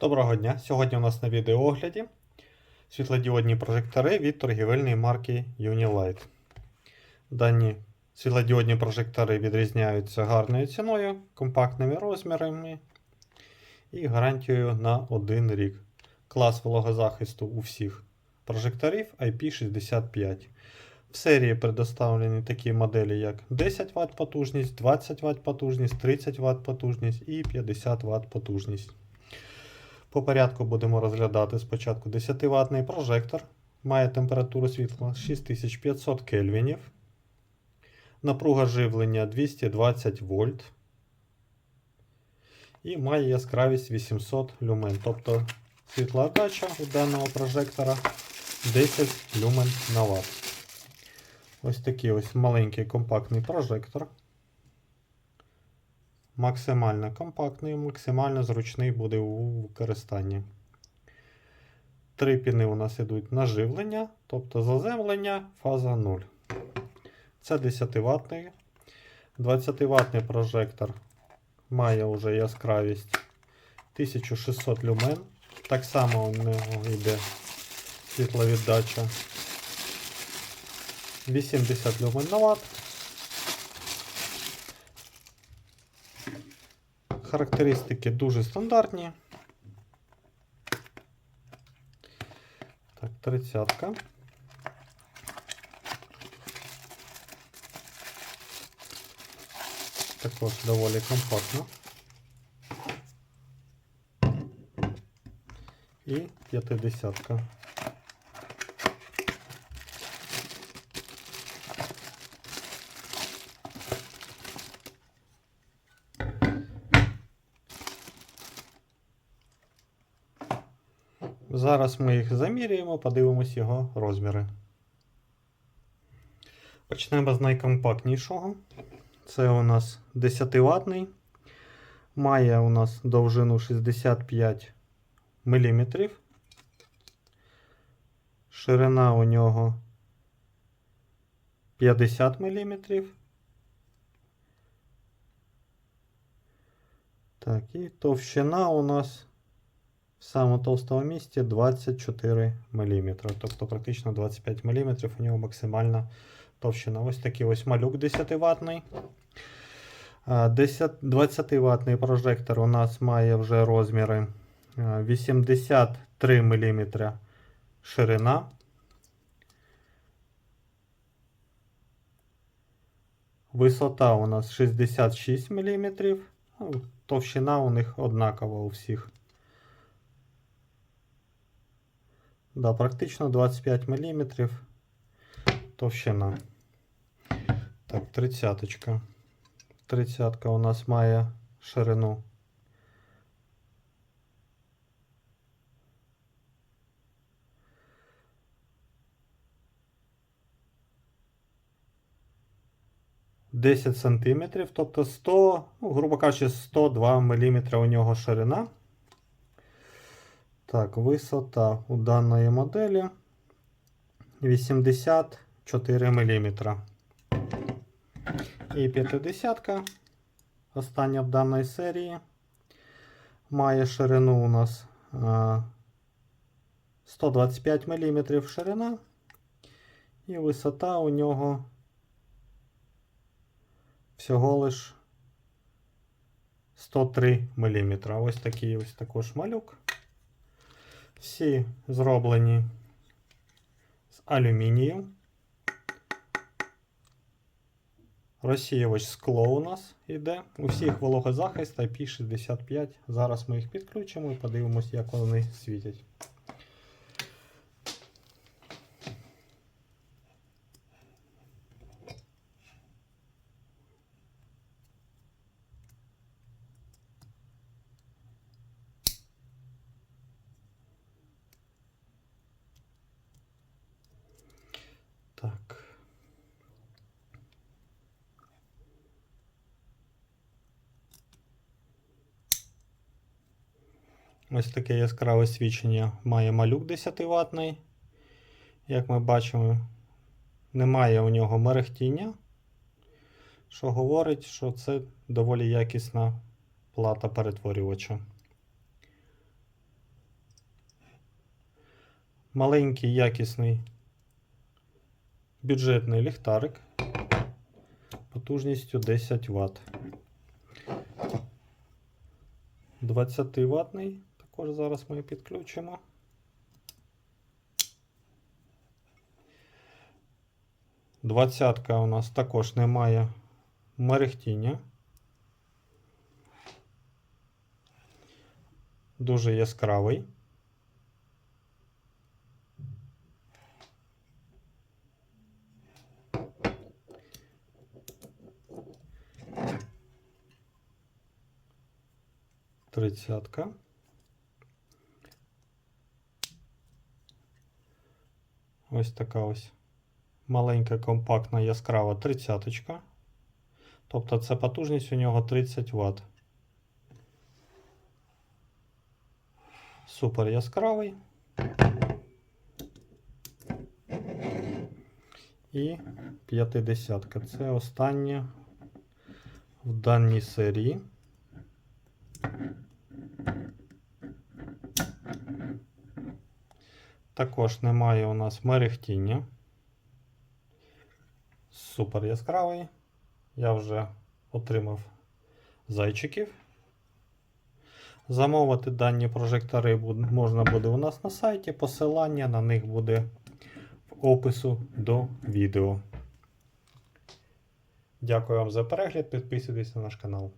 Доброго дня! Сьогодні у нас на відеоогляді світлодіодні прожектори від торгівельної марки Unilight. Дані світлодіодні прожектори відрізняються гарною ціною, компактними розмірами і гарантією на 1 рік. Клас вологозахисту у всіх прожекторів IP65. В серії предоставлені такі моделі, як 10 Вт потужність, 20 Вт потужність, 30 Вт потужність і 50 Вт потужність. По порядку будемо розглядати спочатку 10 ватний прожектор. Має температуру світла 6500 кельвінів. Напруга живлення 220 вольт. І має яскравість 800 люмен. Тобто світлоотдача у даного прожектора 10 люмен на ватт. Ось такий ось маленький компактний прожектор. Максимально компактний, максимально зручний буде у використанні. Три піни у нас йдуть на живлення, тобто заземлення, фаза 0. Це 10 ватний. 20 ватний прожектор має вже яскравість 1600 люмен. Так само у нього йде світловіддача 80 люмен на ватт. Характеристики дуже стандартні. Так, тридцятка. Також доволі компактно. І п'ятидесятка. Зараз ми їх заміряємо, подивимось його розміри. Почнемо з найкомпактнішого. Це у нас 10 ватний. Має у нас довжину 65 мм. Ширина у нього 50 мм. Так, і товщина у нас в самому товстому місці 24 мм. Тобто практично 25 мм у нього максимальна товщина. Ось такий ось малюк 10 ватний. 10, 20 ватний прожектор у нас має вже розміри 83 мм ширина. Висота у нас 66 мм. Ну, Товщина у них однакова у всіх. Да, практично 25 мм товщина. Так, тридцяточка. Тридцятка у нас має ширину. Десять сантиметрів, тобто 100, ну, грубо кажучи, 102 мм у нього ширина. Так, висота у даної моделі 84 мм. І 50 остання в даної серії. Має ширину у нас 125 мм ширина. І висота у нього всього лиш 103 мм. Ось такий ось також малюк. Всі зроблені з алюмінію. Розсіювач скло у нас йде. У всіх вологозахист IP65. Зараз ми їх підключимо і подивимось, як вони світять. Ось таке яскраве свічення має малюк 10 ватний. Як ми бачимо, немає у нього мерехтіння, що говорить, що це доволі якісна плата перетворювача. маленький якісний бюджетний ліхтарик потужністю 10 Вт. 20 ватний також зараз ми підключимо. Двадцятка у нас також немає мерехтіння. Дуже яскравий. Тридцятка. Ось така ось маленька, компактна, яскрава тридцяточка. Тобто це потужність у нього 30 Вт. Супер яскравий. І 50. Це остання в даній серії. Також немає у нас мерехтіння. Супер яскравий. Я вже отримав зайчиків. Замовити дані прожектори можна буде у нас на сайті. Посилання на них буде в опису до відео. Дякую вам за перегляд. Підписуйтесь на наш канал.